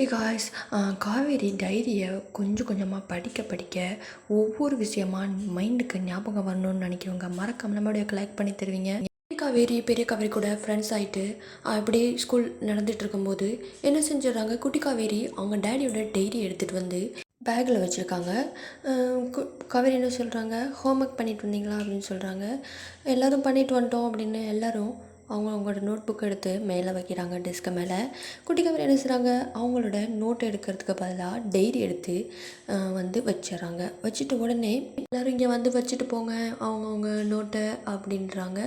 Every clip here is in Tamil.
ஏ காய்ஸ் காவேரி டைரியை கொஞ்சம் கொஞ்சமாக படிக்க படிக்க ஒவ்வொரு விஷயமா மைண்டுக்கு ஞாபகம் வரணும்னு நினைக்கிறவங்க மறக்காம நம்மளுடைய கலெக்ட் பண்ணி தருவீங்க. காவேரி பெரிய காவேரி கூட ஃப்ரெண்ட்ஸ் ஆகிட்டு அப்படியே ஸ்கூல் நடந்துட்டு இருக்கும்போது என்ன செஞ்சிடறாங்க? குட்டி காவேரி அவங்க டேடியோட டைரி எடுத்துகிட்டு வந்து பேக்கில் வச்சுருக்காங்க. காவேரி என்ன சொல்கிறாங்க ஹோம்ஒர்க் பண்ணிட்டு வந்தீங்களா அப்படின்னு சொல்கிறாங்க எல்லோரும் பண்ணிட்டு வந்துட்டோம் அப்படின்னு எல்லோரும் அவங்க அவங்களோட நோட் புக் எடுத்து மேலே வைக்கிறாங்க டெஸ்க்கு மேலே. குட்டி கவர் என்ன செய்கிறாங்க அவங்களோட நோட் எடுக்கிறதுக்கு பதிலாக டைரி எடுத்து வந்து வச்சிடுறாங்க வச்சுட்டு உடனே எல்லோரும் இங்கே வந்து வச்சுட்டு போங்க. அவங்கவுங்க நோட்டை அப்படின்றாங்க.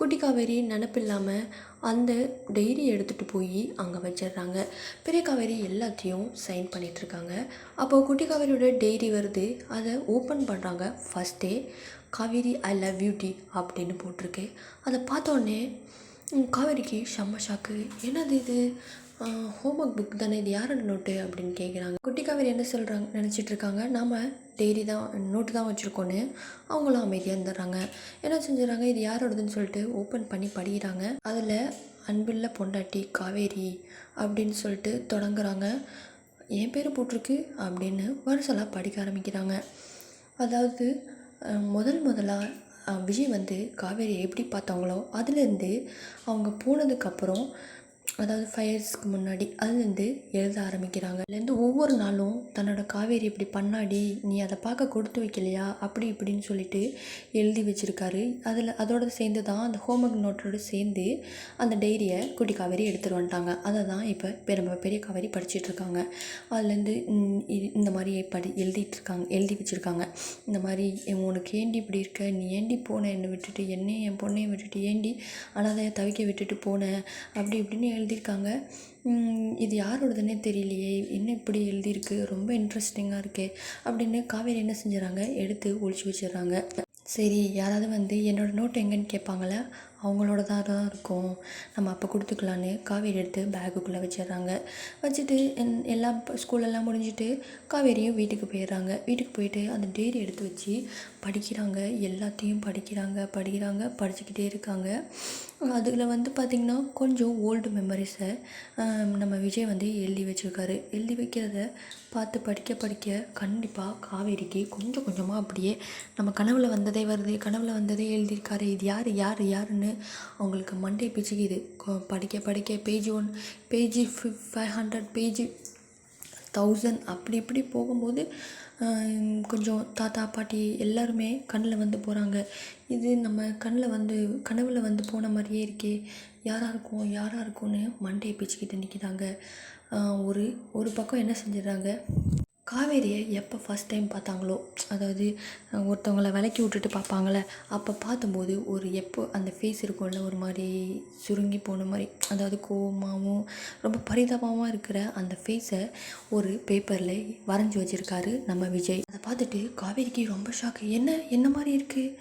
குட்டி காவேரி நினப்பில்லாமல் அந்த டைரி எடுத்துகிட்டு போய் அங்கே வச்சிடுறாங்க. பெரிய காவேரி எல்லாத்தையும் சைன் பண்ணிகிட்ருக்காங்க அப்போது குட்டி காவேரியோட டைரி வருது. அதை ஓப்பன் பண்ணுறாங்க ஃபஸ்ட்டே காவேரி ஐ லவ் பியூட்டி அப்படின்னு போட்டிருக்கு. அதை பார்த்தோன்னே காவேரிக்கு செம்ம ஷாக்கு என்னது இது? ஹோம்ஒர்க் புக் தானே? இது யாரோட நோட்டு அப்படின்னு கேட்குறாங்க குட்டி காவேரி என்ன சொல்கிறாங்க நினச்சிட்டு இருக்காங்க. நாம் டெய்ரி தான் நோட்டு தான் வச்சுருக்கோன்னு அவங்களும் அமைதியாக இருந்துடுறாங்க. என்ன செஞ்சுறாங்க இது யாரோடதுன்னு சொல்லிட்டு ஓப்பன் பண்ணி படிக்கிறாங்க. அதில் அன்பில்ல பொண்டாட்டி காவேரி அப்படின்னு சொல்லிட்டு தொடங்குறாங்க. என் பேர் போட்டிருக்கு அப்படின்னு வருஷலாக படிக்க ஆரம்பிக்கிறாங்க. அதாவது முதல் முதலாக விஜய் வந்து காவேரியை எப்படி பார்த்தாங்களோ அதுலேருந்து அவங்க போனதுக்கப்புறம் அதாவது ஃபைவ் இயர்ஸ்க்கு முன்னாடி அதுலேருந்து எழுத ஆரம்பிக்கிறாங்க. அதுலேருந்து ஒவ்வொரு நாளும் தன்னோட காவேரி இப்படி பண்ணாடி நீ அதை பார்க்க கொடுத்து வைக்கலையா? அப்படி இப்படின்னு சொல்லிட்டு எழுதி வச்சுருக்காரு. அதில் அதோட சேர்ந்து தான் அந்த ஹோம்ஒர்க் நோட்டோட சேர்ந்து அந்த டைரியை குட்டி காவேரி எடுத்துகிட்டு வந்துட்டாங்க. அதை தான் இப்போ பெரும்ப பெரிய காவேரி படிச்சிட்ருக்காங்க அதுலேருந்து இந்த மாதிரி படி எழுதிட்டு இருக்காங்க எழுதி வச்சுருக்காங்க. இந்த மாதிரி உனக்கு ஏண்டி இப்படி இருக்க? நீ ஏண்டி போன? என்னை விட்டுட்டு என்னையும் என் பொண்ணையும் விட்டுட்டு ஏண்டி அனாதையை தவிக்க விட்டுட்டு போன? அப்படி இப்படின்னு எழுதியிருக்காங்க. இது யாரோடதுன்னே தெரியலையே. என்ன இப்படி எழுதியிருக்கு? ரொம்ப இன்ட்ரெஸ்டிங்காக இருக்கே. அப்படின்னு காவேரி என்ன செஞ்சுறாங்க? எடுத்து ஒழிச்சு வச்சிடுறாங்க. சரி யாராவது வந்து என்னோடய நோட் எங்கன்னு கேட்பாங்களே? அவங்களோட தான் தான் இருக்கும். நம்ம அப்போ கொடுத்துக்கலான்னு காவேரி எடுத்து பேக்குக்குள்ளே வச்சிடுறாங்க. வச்சுட்டு என்- எல்லா ஸ்கூலெல்லாம் முடிஞ்சிட்டு காவேரியும் வீட்டுக்கு போயிடுறாங்க. வீட்டுக்கு போயிட்டு அந்த டைரி எடுத்து வச்சு படிக்கிறாங்க. எல்லாத்தையும் படிக்கிறாங்க படிக்கிறாங்க படிச்சுக்கிட்டே இருக்காங்க. அதில் வந்து பார்த்திங்கன்னா கொஞ்சம் ஓல்டு மெமரிஸை நம்ம விஜய் வந்து எழுதி வச்சுருக்காரு. எழுதி வைக்கிறத பார்த்து படிக்க படிக்க கண்டிப்பாக காவேரிக்கு கொஞ்சம் கொஞ்சமாக அப்படியே நம்ம கனவில் வந்ததே வருது. கனவில் வந்ததே எழுதியிருக்காரு. இது யார்? யார்? யாருன்னு அவங்களுக்கு மண்டை பிச்சுக்குது படிக்க படிக்க page one page five hundred page thousand அப்படி இப்படி போகும்போது கொஞ்சம் தாத்தா பாட்டி எல்லாருமே கண்ணில் வந்து போகிறாங்க இது நம்ம கண்ணில் வந்து கனவில் வந்து போன மாதிரியே இருக்கே. யாராக இருக்கும் யாராக இருக்கும்னு மண்டையை பிச்சுக்கிட்டு நிற்கிறாங்க ஒரு ஒரு பக்கம் என்ன செஞ்சிடுறாங்க? காவேரியை எப்போ ஃபஸ்ட் டைம் பார்த்தாங்களோ? அதாவது ஒருத்தவங்களை ஒருத்தவங்கள விலக்கி விட்டுட்டு பார்ப்பாங்களே? அப்போ பார்த்தும்போது ஒரு எப்போ அந்த ஃபேஸ் இருக்கும்ல ஒரு மாதிரி சுருங்கி போன மாதிரி. அதாவது கோபமாகவும் ரொம்ப பரிதாபமாக இருக்கிற அந்த ஃபேஸை ஒரு பேப்பரில் வரைஞ்சி வச்சுருக்காரு நம்ம விஜய். அதை பார்த்துட்டு காவேரிக்கு ரொம்ப ஷாக்கு என்ன என்ன மாதிரி இருக்குது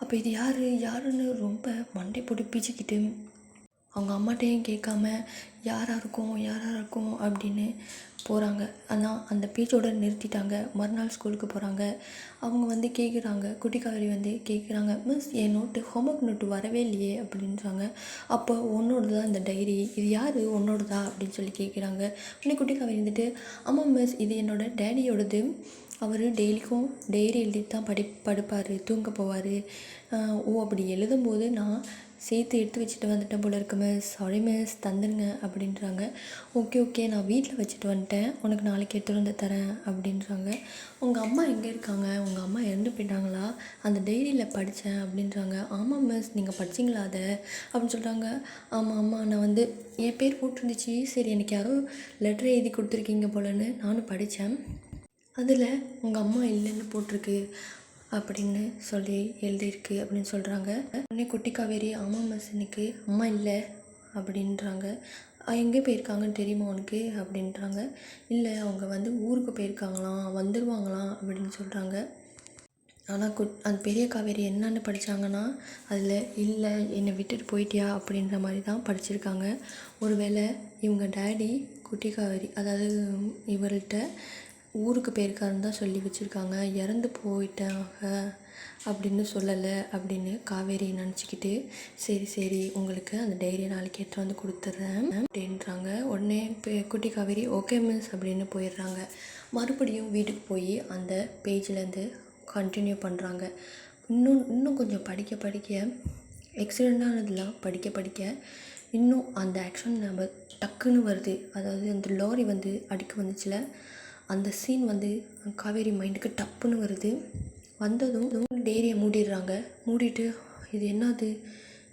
அப்போ இது யார்? யாருன்னு ரொம்ப மண்டை போட்டு பிச்சுக்கிட்டு அவங்க அம்மாட்டையும் கேட்காம யாராக இருக்கும் யாராக இருக்கும் அப்படின்னு போகிறாங்க ஆனால் அந்த பீச்சோட நிறுத்திட்டாங்க. மறுநாள் ஸ்கூலுக்கு போகிறாங்க அவங்க வந்து கேட்குறாங்க குட்டி காவேரி வந்து கேட்குறாங்க மிஸ் என் நோட்டு ஹோம்ஒர்க் நோட்டு வரவே இல்லையே அப்படின்றாங்க. அப்போ உன்னோட தான் இந்த டைரி? இது யார்? உன்னோடதா? அப்படின்னு சொல்லி கேட்குறாங்க உடனே குட்டி காவேரி வந்துட்டு ஆமாம் மிஸ் இது என்னோட டேடியோடது. அவர் டெய்லிக்கும் டைரி எழுதிட்டு தான் படி படுப்பார் தூங்க போவார். ஓ அப்படி எழுதும்போது நான் சேர்த்து எடுத்து வச்சுட்டு வந்துட்டேன் போல இருக்கு மிஸ் சாரி மிஸ் தந்துடுங்க அப்படின்றாங்க. ஓகே ஓகே நான் வீட்டில் வச்சுட்டு வந்துட்டேன். உனக்கு நாளைக்கு எடுத்துகிட்டு வந்து தரேன் அப்படின்றாங்க. உங்கள் அம்மா எங்கே இருக்காங்க? உங்கள் அம்மா இறந்து போயிட்டாங்களா? அந்த டைரியில் படித்தேன் அப்படின்றாங்க. ஆமாம் மிஸ் நீங்கள் படிச்சிங்களா அதை? அப்படின்னு சொல்கிறாங்க ஆமாம் ஆமாம் நான் வந்து என் பேர் போட்டிருந்துச்சு. சரி எனக்கு யாரோ லெட்டர் எழுதி கொடுத்துருக்கீங்க போலன்னு நானும் படித்தேன் அதில் உங்கள் அம்மா இல்லைன்னு போட்டிருக்கு. அப்படின்னு சொல்லி எழுதியிருக்கு அப்படின்னு சொல்கிறாங்க உடனே குட்டி காவேரி ஆமாம் மசினுக்கு அம்மா இல்லை அப்படின்றாங்க. எங்கே போயிருக்காங்கன்னு தெரியுமா உனக்கு? அப்படின்றாங்க. இல்லை அவங்க வந்து ஊருக்கு போயிருக்காங்களாம் வந்துடுவாங்களாம் அப்படின்னு சொல்கிறாங்க ஆனால் குட் அந்த பெரிய காவேரி என்னன்னு படித்தாங்கன்னா அதில் இல்லை என்னை விட்டுட்டு போயிட்டியா? அப்படின்ற மாதிரி தான் படிச்சிருக்காங்க. ஒருவேளை இவங்க டேடி குட்டி காவேரி அதாவது இவர்கிட்ட ஊருக்கு போயிருக்காருன்னு தான் சொல்லி வச்சுருக்காங்க. இறந்து போயிட்டாங்க அப்படின்னு சொல்லலை அப்படின்னு காவேரி நினச்சிக்கிட்டு சரி சரி உங்களுக்கு அந்த டைரியை நாளைக்கு எடுத்துகிட்டு வந்து கொடுத்துட்றேன் அப்படின்றாங்க. உடனே இப்போ குட்டி காவேரி ஓகே மிஸ் அப்படின்னு போயிடுறாங்க. மறுபடியும் வீட்டுக்கு போய் அந்த பேஜ்லேருந்து கண்டினியூ பண்ணுறாங்க இன்னும் இன்னும் கொஞ்சம் படிக்க படிக்க எக்ஸிடெண்ட்டானதெல்லாம் படிக்க படிக்க இன்னும் அந்த ஆக்ஷன் நம்ம டக்குன்னு வருது. அதாவது அந்த லாரி வந்து அடிக்க வந்துச்சுல அந்த சீன் வந்து காவேரி மைண்டுக்கு டப்புன்னு வருது. வந்ததும் டேரியை மூடிடுறாங்க. மூடிட்டு இது என்னது?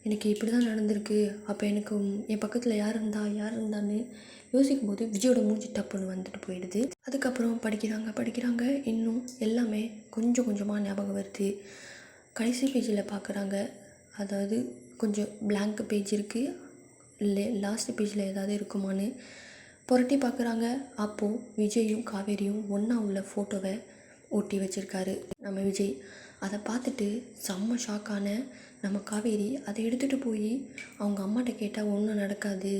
எனக்கு இப்படி தான் நடந்திருக்கு. அப்போ எனக்கு என் பக்கத்தில் யார் இருந்தா யார் இருந்தான்னு யோசிக்கும் போது விஜயோட மூஞ்சி டப்புன்னு வந்துட்டு போயிடுது. அதுக்கப்புறம் படிக்கிறாங்க படிக்கிறாங்க. இன்னும் எல்லாமே கொஞ்சம் கொஞ்சமாக ஞாபகம் வருது. கடைசி பேஜில் பார்க்குறாங்க அதாவது கொஞ்சம் பிளாங்க் பேஜ் இருக்குது இல்லை லாஸ்ட் பேஜில் ஏதாவது இருக்குமான்னு புரட்டி பார்க்குறாங்க. அப்போது விஜயும் காவேரியும் ஒன்றா உள்ள ஃபோட்டோவை ஒட்டி வச்சுருக்காரு. நம்ம விஜய் அதை பார்த்துட்டு செம்ம ஷாக்கான நம்ம காவேரி அதை எடுத்துகிட்டு போய் அவங்க அம்மாட்ட கேட்டால் ஒன்றும் நடக்காது.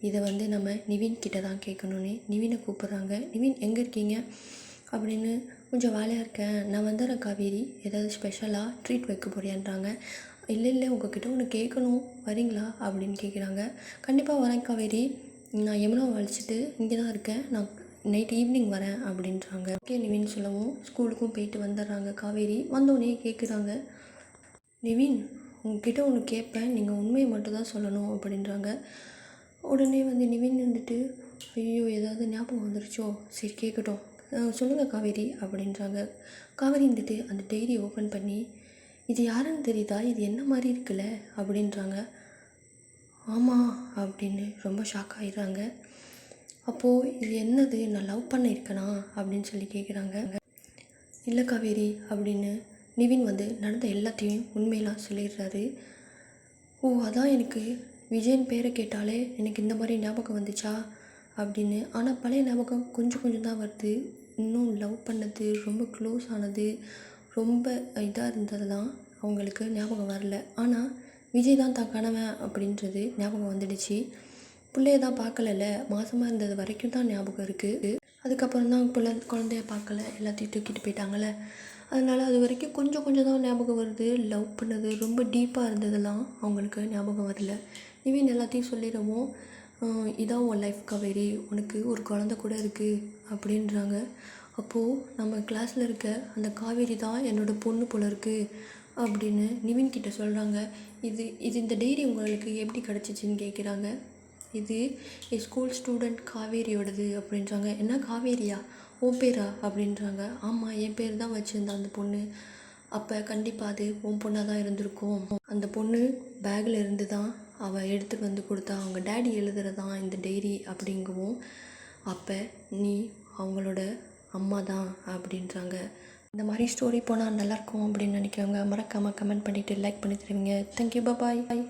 இதை வந்து நம்ம நிவின் கிட்ட தான் கேட்கணுன்னு நிவினை கூப்பிட்றாங்க. நிவின் எங்கே இருக்கீங்க? அப்படின்னு கொஞ்சம் வேலையாக இருக்கேன். நான் வந்துடுறேன் காவேரி. ஏதாவது ஸ்பெஷலாக ட்ரீட் வைக்க போறியான்றாங்க. இல்லை இல்லை உங்ககிட்ட ஒன்று கேட்கணும். வரீங்களா? அப்படின்னு கேட்குறாங்க கண்டிப்பாக வரேன் காவேரி. நான் யமுனாவை அழைச்சிட்டு இங்கே தான் இருக்கேன் நான் நைட் ஈவினிங் வரேன் அப்படின்றாங்க. ஓகே நிவின் சொல்லவும் ஸ்கூலுக்கும் போயிட்டு வந்துடுறாங்க. காவேரி வந்தோடனே கேட்குறாங்க நிவின் உங்ககிட்ட ஒன்று கேட்பேன் நீங்கள் உண்மையை மட்டும் தான் சொல்லணும் அப்படின்றாங்க. உடனே வந்து நிவின் வந்துட்டு ஐயோ ஏதாவது ஞாபகம் வந்துருச்சோ? சரி கேட்கட்டும் சொல்லுங்கள் காவேரி அப்படின்றாங்க. காவேரி வந்துட்டு அந்த டைரி ஓப்பன் பண்ணி இது யாருன்னு தெரியுதா? இது என்ன மாதிரி இருக்குல்ல? அப்படின்றாங்க. ஆமாம் அப்படின்னு ரொம்ப ஷாக் ஆயிடுறாங்க. அப்போது இது என்னது? நான் லவ் பண்ணியிருக்கேனா? அப்படின்னு சொல்லி கேட்குறாங்க இல்லை காவேரி அப்படின்னு நிவின் வந்து நடந்த எல்லாத்தையும் உண்மையெல்லாம் சொல்லிடுறாரு. ஓ அதான் எனக்கு விஜயன் பேரை கேட்டாலே எனக்கு இந்த மாதிரி ஞாபகம் வந்துச்சா? அப்படின்னு. ஆனால் பழைய ஞாபகம் கொஞ்சம் கொஞ்சம் தான் வருது. இன்னும் லவ் பண்ணது ரொம்ப க்ளோஸ் ஆனது ரொம்ப இதாக இருந்ததெல்லாம் அவங்களுக்கு ஞாபகம் வரல. ஆனால் விஜய் தான் தான் கணவன் அப்படின்றது ஞாபகம் வந்துடுச்சு. பிள்ளைய தான் பார்க்கலல்ல. மாதமாக இருந்தது வரைக்கும் தான் ஞாபகம் இருக்குது அதுக்கப்புறம் தான் பிள்ளை குழந்தைய பார்க்கல. எல்லாத்தையும் தூக்கிட்டு போயிட்டாங்கல்ல. அதனால் அது வரைக்கும் கொஞ்சம் கொஞ்சம் தான் ஞாபகம் வருது. லவ் பண்ணது ரொம்ப டீப்பாக இருந்ததெல்லாம் அவங்களுக்கு ஞாபகம் வரல. நிவின் எல்லாத்தையும் சொல்லிடுவோம் இதான் உன் லைஃப் காவேரி. உனக்கு ஒரு குழந்த கூட இருக்குது அப்படின்றாங்க. அப்போது நம்ம கிளாஸில் இருக்க அந்த காவேரி தான் என்னோடய பொண்ணு போல இருக்குது அப்படின்னு நிவின் கிட்ட சொல்கிறாங்க இது இது இந்த டைரி உங்களுக்கு எப்படி கிடச்சிச்சின்னு கேட்குறாங்க இது என் ஸ்கூல் ஸ்டூடெண்ட் காவேரியோடது அப்படின்றாங்க. என்ன காவேரியா? ஓ பேரா? அப்படின்றாங்க. ஆமாம் என் பேர் தான் வச்சுருந்தா அந்த பொண்ணு. அப்போ கண்டிப்பாக அது உன் பொண்ணாக தான் இருந்திருக்கும். அந்த பொண்ணு பேக்கில் இருந்து தான் அவள் எடுத்துகிட்டு வந்து கொடுத்தா அவங்க டேடி எழுதுறதான் இந்த டைரி அப்படிங்கவும் அப்போ நீ அவங்களோட அம்மா தான் அப்படின்றாங்க. இந்த மாதிரி ஸ்டோரி போனால் நல்லாயிருக்கும் அப்படின்னு நினைக்கிறவங்க மறக்காமல் கமெண்ட் பண்ணிவிட்டு லைக் பண்ணி தருவீங்க. Thank you bye